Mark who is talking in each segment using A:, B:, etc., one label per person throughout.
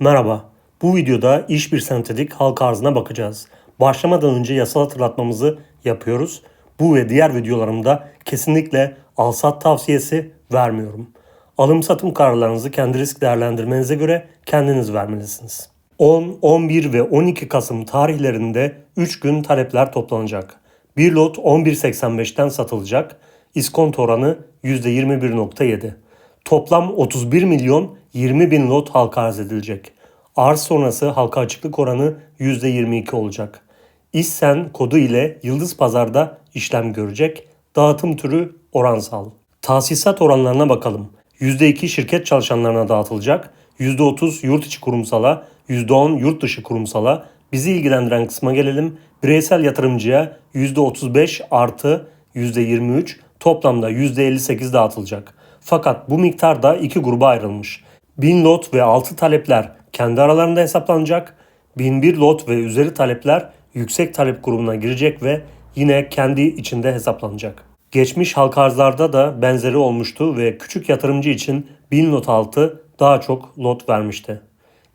A: Merhaba. Bu videoda iş bir sentetik halk arzına bakacağız. Başlamadan önce yasal hatırlatmamızı yapıyoruz. Bu ve diğer videolarımda kesinlikle alsat tavsiyesi vermiyorum. Alım satım kararlarınızı kendi risk değerlendirmenize göre kendiniz vermelisiniz. 10, 11 ve 12 Kasım tarihlerinde 3 gün talepler toplanacak. Bir lot 11.85'ten satılacak. İskonto oranı %21.7. Toplam 31 milyon 20 bin lot halka arz edilecek. Arz sonrası halka açıklık oranı %22 olacak. İşsen kodu ile Yıldız Pazar'da işlem görecek. Dağıtım türü oransal. Tahsisat oranlarına bakalım. %2 şirket çalışanlarına dağıtılacak. %30 yurt içi kurumsala, %10 yurt dışı kurumsala. Bizi ilgilendiren kısma gelelim. Bireysel yatırımcıya %35 artı %23 toplamda %58 dağıtılacak. Fakat bu miktar da iki gruba ayrılmış. 1000 lot ve altı talepler kendi aralarında hesaplanacak. 1001 lot ve üzeri talepler yüksek talep grubuna girecek ve yine kendi içinde hesaplanacak. Geçmiş halka arzlarda da benzeri olmuştu ve küçük yatırımcı için 1000 lot altı daha çok lot vermişti.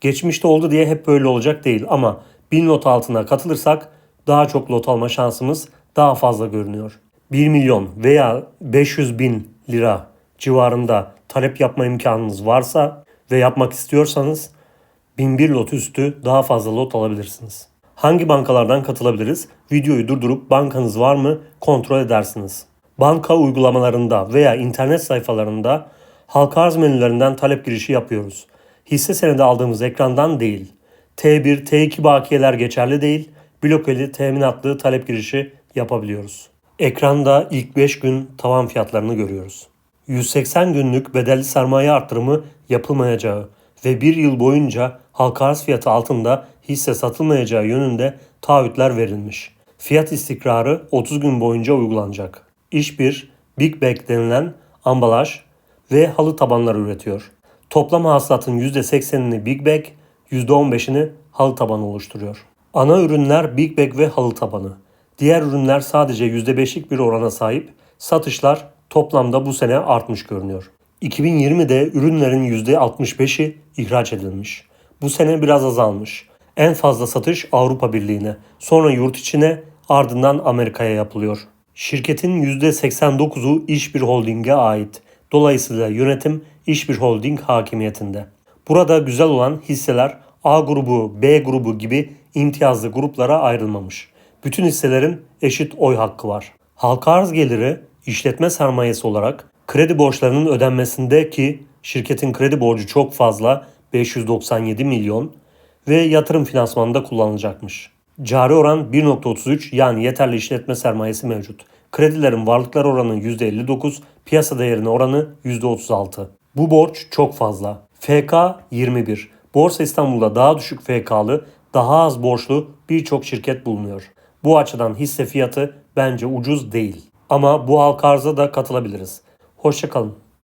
A: Geçmişte oldu diye hep böyle olacak değil ama 1000 lot altına katılırsak daha çok lot alma şansımız daha fazla görünüyor. 1 milyon veya 500 bin lira civarında talep yapma imkanınız varsa ve yapmak istiyorsanız 1001 lot üstü daha fazla lot alabilirsiniz. Hangi bankalardan katılabiliriz? Videoyu durdurup bankanız var mı kontrol edersiniz. Banka uygulamalarında veya internet sayfalarında halka arz menülerinden talep girişi yapıyoruz. Hisse senedi aldığımız ekrandan değil. T1, T2 bakiyeler geçerli değil. Blokeli, teminatlı talep girişi yapabiliyoruz. Ekranda ilk 5 gün tavan fiyatlarını görüyoruz. 180 günlük bedelli sermaye arttırımı yapılmayacağı ve bir yıl boyunca halka arz fiyatı altında hisse satılmayacağı yönünde taahhütler verilmiş. Fiyat istikrarı 30 gün boyunca uygulanacak. İş 1, Big Bag denilen ambalaj ve halı tabanları üretiyor. Toplam hasılatın %80'ini Big Bag, %15'ini halı tabanı oluşturuyor. Ana ürünler Big Bag ve halı tabanı. Diğer ürünler sadece %5'lik bir orana sahip. Satışlar toplamda bu sene artmış görünüyor. 2020'de ürünlerin %65'i ihraç edilmiş. Bu sene biraz azalmış. En fazla satış Avrupa Birliği'ne, sonra yurt içine, ardından Amerika'ya yapılıyor. Şirketin %89'u iş bir holdinge ait. Dolayısıyla yönetim iş bir holding hakimiyetinde. Burada güzel olan hisseler A grubu, B grubu gibi imtiyazlı gruplara ayrılmamış. Bütün hisselerin eşit oy hakkı var. Halka arz geliri işletme sermayesi olarak kredi borçlarının ödenmesinde ki şirketin kredi borcu çok fazla 597 milyon ve yatırım finansmanında kullanılacakmış. Cari oran 1.33 yani yeterli işletme sermayesi mevcut. Kredilerin varlıklar oranı %59, piyasa değerine oranı %36. Bu borç çok fazla. FK 21. Borsa İstanbul'da daha düşük FK'lı, daha az borçlu birçok şirket bulunuyor. Bu açıdan hisse fiyatı bence ucuz değil. Ama bu halka arza da katılabiliriz. Hoşçakalın.